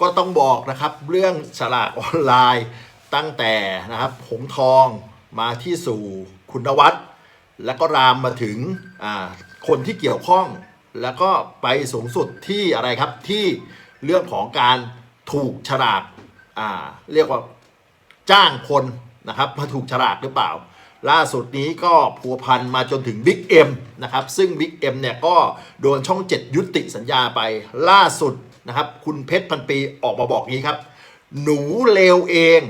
ก็ต้องบอกนะครับเรื่องฉลากออนไลน์ตั้งแต่นะครับหงทองมาที่สู่คุณวัดแล้วก็รามมาถึงอ่าคนที่เกี่ยวข้อง แล้วก็ไปสูงสุดที่อะไรครับที่เรื่องของการถูกฉลากอ่าเรียกว่าจ้างคนนะครับมาถูกฉลากหรือเปล่า ล่าสุดนี้ก็พัวพันมาจนถึงบิ๊กเอ็มนะครับ ซึ่งบิ๊กเอ็มเนี่ยก็โดนช่อง 7 ยุติสัญญาไปล่าสุดนะครับ คุณเพชรพันปีออกมาบอกงี้ครับ หนูเลวเอง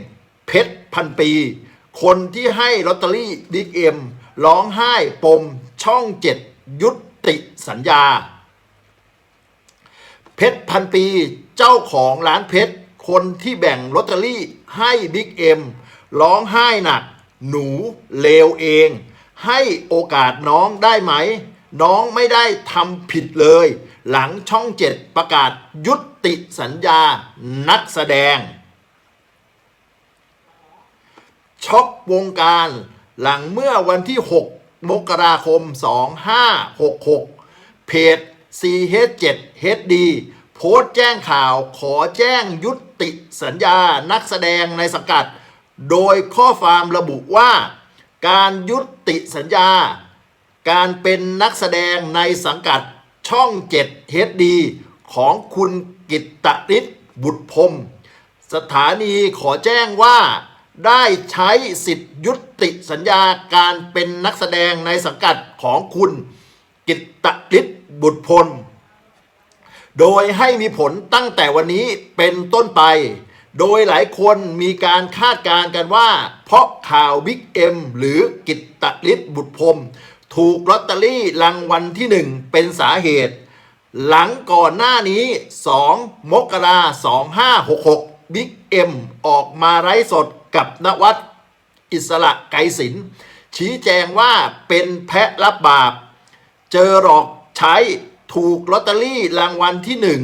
เพชรพันปี คนที่ให้ลอตเตอรี่บิ๊กเอ็มร้องไห้ปมช่องเจ็ดยุติสัญญา เพชรพันปีเจ้าของร้านเพชรคนที่แบ่งลอตเตอรี่ให้บิ๊กเอ็มร้องไห้หนัก หนูเลวเอง ให้โอกาสน้องได้ไหม น้องไม่ได้ทำผิดเลย หลังช่องเจ็ดประกาศยุติสัญญานักแสดง ช็อกวงการหลังเมื่อวันที่ 6 มกราคม 2566 เพจ CH7HD โพสต์แจ้งข่าวขอแจ้งยุติสัญญานักแสดงในสังกัด โดยข้อความระบุว่า การยุติสัญญา การเป็นนักแสดงในสังกัดช่อง 7 HD ของคุณกิตตฤทธิ์บุตรพรมสถานีขอแจ้งว่า ได้ใช้สิทธิยุติสัญญาการเป็นนักแสดงในสังกัดของคุณ กิตตฤทธิ์บุตรพล โดยให้มีผลตั้งแต่วันนี้เป็นต้นไป โดยหลายคนมีการคาดการณ์กันว่า เพราะข่าวบิ๊กเอ็มหรือกิตตฤทธิ์บุตรพรมถูกลอตเตอรี่รางวัลที่หนึ่งเป็นสาเหตุ หลังก่อนหน้านี้ 2 มกรา2566บิ๊กเอ็มออกมาไร้สดกับนวัดอิสระไกรศิลป์ชี้แจงว่าเป็นแพะรับบาป เจอหลอกใช้ถูกลอตเตอรี่รางวัลที่หนึ่ง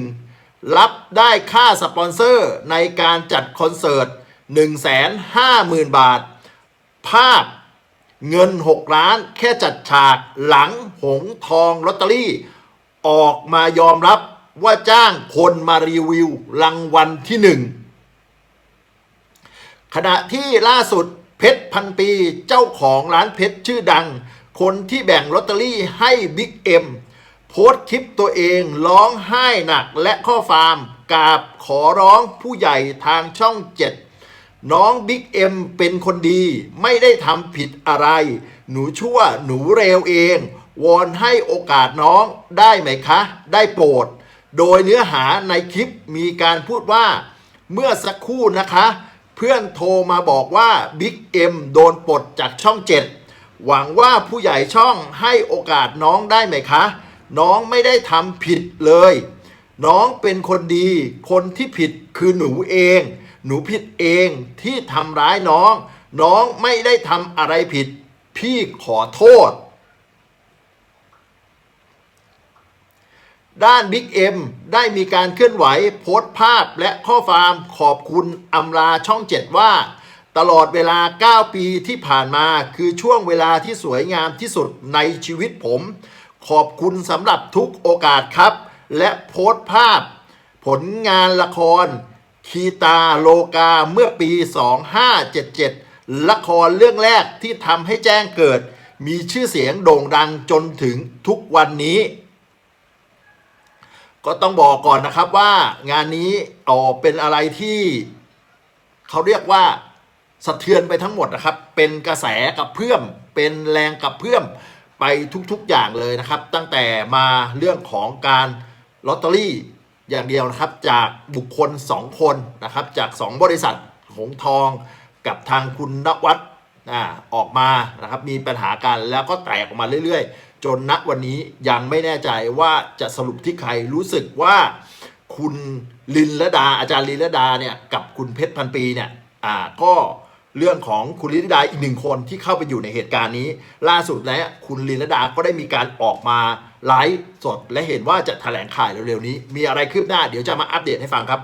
รับได้ค่าสปอนเซอร์ในการจัดคอนเสิร์ต 150,000 บาท ภาพเงิน 6 ล้านแค่จัดฉากหลังหงทองลอตเตอรี่ ออกมายอมรับว่าจ้างคนมารีวิวรางวัลที่หนึ่งขณะที่ล่าสุดเพชรพันปีเจ้าของร้านเพชรชื่อดัง คนที่แบ่งลอตเตอรี่ให้บิ๊กเอ็ม โพสต์คลิปตัวเองร้องไห้หนักและข้อความกราบขอร้องผู้ใหญ่ทางช่องเจ็ดน้องบิ๊กเอ็มเป็นคนดี ไม่ได้ทำผิดอะไร หนูชั่วหนูเร็วเอง วอนให้โอกาสน้องได้ไหมคะ ได้โปรด โดยเนื้อหาในคลิปมีการพูดว่า เมื่อสักครู่นะคะ เพื่อนโทรมาบอกว่าบิ๊กเอ็มโดนปลดจากช่องเจ็ดหวังว่าผู้ใหญ่ช่องให้โอกาสน้องได้ไหมคะ น้องไม่ได้ทำผิดเลย น้องเป็นคนดี คนที่ผิดคือหนูเอง หนูผิดเองที่ทำร้ายน้อง น้องไม่ได้ทำอะไรผิด พี่ขอโทษ ด้านบิ๊กเอ็มได้มีการเคลื่อนไหวโพสต์ภาพและข้อความขอบคุณอำลาช่องเจ็ดว่าตลอดเวลา 9 ปีที่ผ่านมาคือช่วงเวลาที่สวยงามที่สุดในชีวิตผม ขอบคุณสำหรับทุกโอกาสครับ และโพสต์ภาพ ผลงานละคร คีตาโลกาเมื่อปี 2577 ละครเรื่องแรกที่ทำให้แจ้งเกิด มีชื่อเสียงโด่งดังจนถึงทุกวันนี้ ก็ต้องบอกก่อนนะครับว่างานนี้อ๋อเป็นอะไรที่เขาเรียกว่าสะเทือนไปทั้งหมดนะครับ เป็นกระแสกับเพื่อม เป็นแรงกับเพื่อม ไปทุกๆอย่างเลยนะครับ ตั้งแต่มาเรื่องของการลอตเตอรี่อย่างเดียวนะครับ จากบุคคล 2 คนนะครับ จาก 2 บริษัทหงทองกับทางคุณนวัดอ่าออกมานะครับมีปัญหากันแล้วก็แตกออกมาเรื่อยๆ จนณวันนี้ยังไม่แน่ใจว่าจะสรุปที่ใครรู้สึกว่าคุณลินละดาอาจารย์ลินละดาเนี่ยกับคุณเพชรพันปีเนี่ยอ่าก็ เรื่องของคุณลินดาอีกหนึ่งคนที่เข้าไปอยู่ในเหตุการณ์นี้ ล่าสุดแล้วคุณลินดาก็ได้มีการออกมาไลฟ์สดและเห็นว่าจะแถลงข่าวเร็วๆนี้ มีอะไรคืบหน้า เดี๋ยวจะมาอัปเดตให้ฟังครับ